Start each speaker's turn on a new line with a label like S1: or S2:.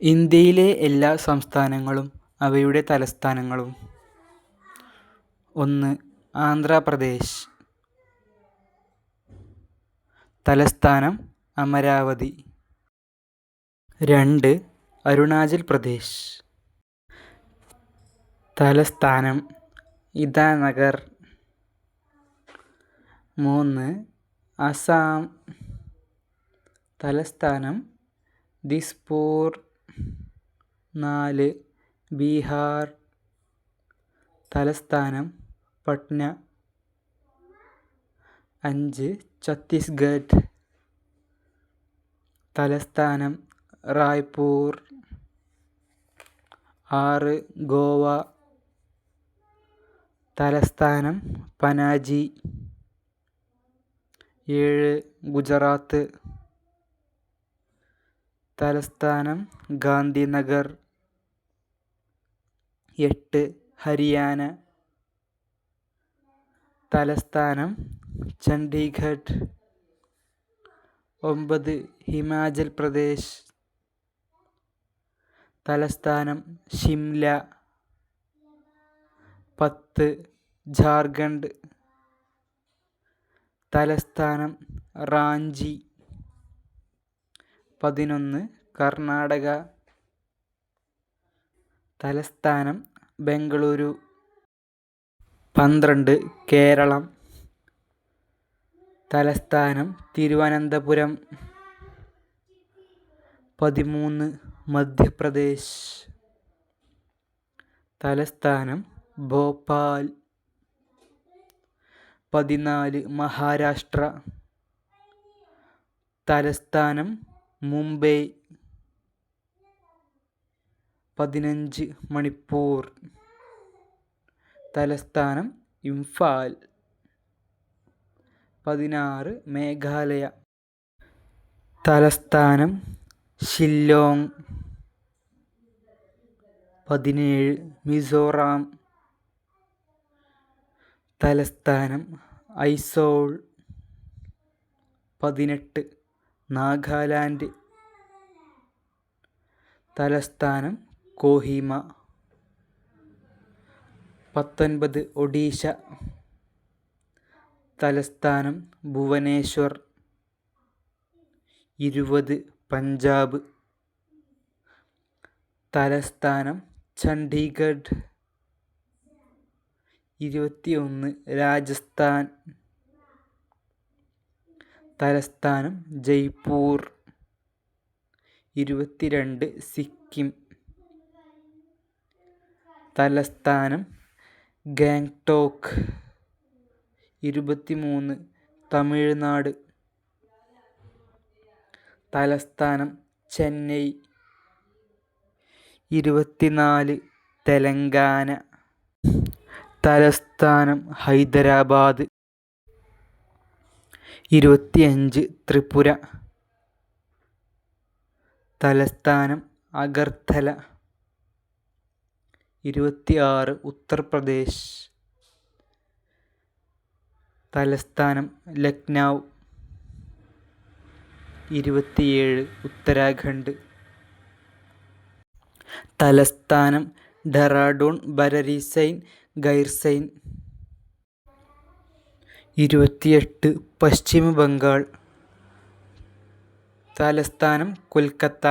S1: ഇന്ത്യയിലെ എല്ലാ സംസ്ഥാനങ്ങളും അവയുടെ തലസ്ഥാനങ്ങളും. ഒന്ന് ആന്ധ്രാപ്രദേശ്. തലസ്ഥാനം അമരാവതി. രണ്ട് അരുണാചൽ പ്രദേശ്. തലസ്ഥാനം ഇതാനഗർ. മൂന്ന് അസാം. തലസ്ഥാനം ദിസ്പൂർ. നാല് ബീഹാർ തലസ്ഥാനം പട്ന. അഞ്ച് ഛത്തീസ്ഗഡ്. തലസ്ഥാനം റായ്പൂർ. ആറ് ഗോവ. തലസ്ഥാനം പനാജി. ഏഴ് ഗുജറാത്ത്. തലസ്ഥാനം ഗാന്ധിനഗർ. എട്ട് ഹരിയാന. തലസ്ഥാനം ചണ്ഡീഗഡ്. ഒമ്പത് ഹിമാചൽ പ്രദേശ്. തലസ്ഥാനം ഷിംല. പത്ത് ജാർഖണ്ഡ്. തലസ്ഥാനം റാഞ്ചി. പതിനൊന്ന് കർണാടക തലസ്ഥാനം ബംഗളൂരു. പന്ത്രണ്ട് കേരളം തലസ്ഥാനം തിരുവനന്തപുരം. പതിമൂന്ന് മധ്യപ്രദേശ്. തലസ്ഥാനം ഭോപ്പാൽ. പതിനാല് മഹാരാഷ്ട്ര. തലസ്ഥാനം മുംബൈ പതിനഞ്ച് മണിപ്പൂർ. തലസ്ഥാനം ഇംഫാൽ. പതിനാറ് മേഘാലയ. തലസ്ഥാനം ഷില്ലോങ്. പതിനേഴ് മിസോറാം. തലസ്ഥാനം ഐസോൾ. പതിനെട്ട് നാഗാലാൻഡ് തലസ്ഥാനം കോഹിമ. പത്തൊൻപത് ഒഡീഷ തലസ്ഥാനം ഭുവനേശ്വർ. ഇരുപത് പഞ്ചാബ് തലസ്ഥാനം ചണ്ഡീഗഡ്. ഇരുപത്തിയൊന്ന് രാജസ്ഥാൻ. തലസ്ഥാനം ജയ്പൂർ. ഇരുപത്തിരണ്ട് സിക്കിം. തലസ്ഥാനം ഗാങ്ടോക്ക് ഇരുപത്തിമൂന്ന് തമിഴ്നാട്. തലസ്ഥാനം ചെന്നൈ. ഇരുപത്തിനാല് തെലങ്കാന. തലസ്ഥാനം ഹൈദരാബാദ്. ഇരുപത്തിയഞ്ച് ത്രിപുര. തലസ്ഥാനം അഗർത്തല. ഇരുപത്തിയാറ് ഉത്തർപ്രദേശ്. തലസ്ഥാനം ലക്നൗ. ഇരുപത്തിയേഴ് ഉത്തരാഖണ്ഡ്. തലസ്ഥാനം ഡെറാഡൂൺ ബരരിസൈൻ ഗൈർസൈൻ ഇരുപത്തിയെട്ട് പശ്ചിമ ബംഗാൾ തലസ്ഥാനം കൊൽക്കത്ത.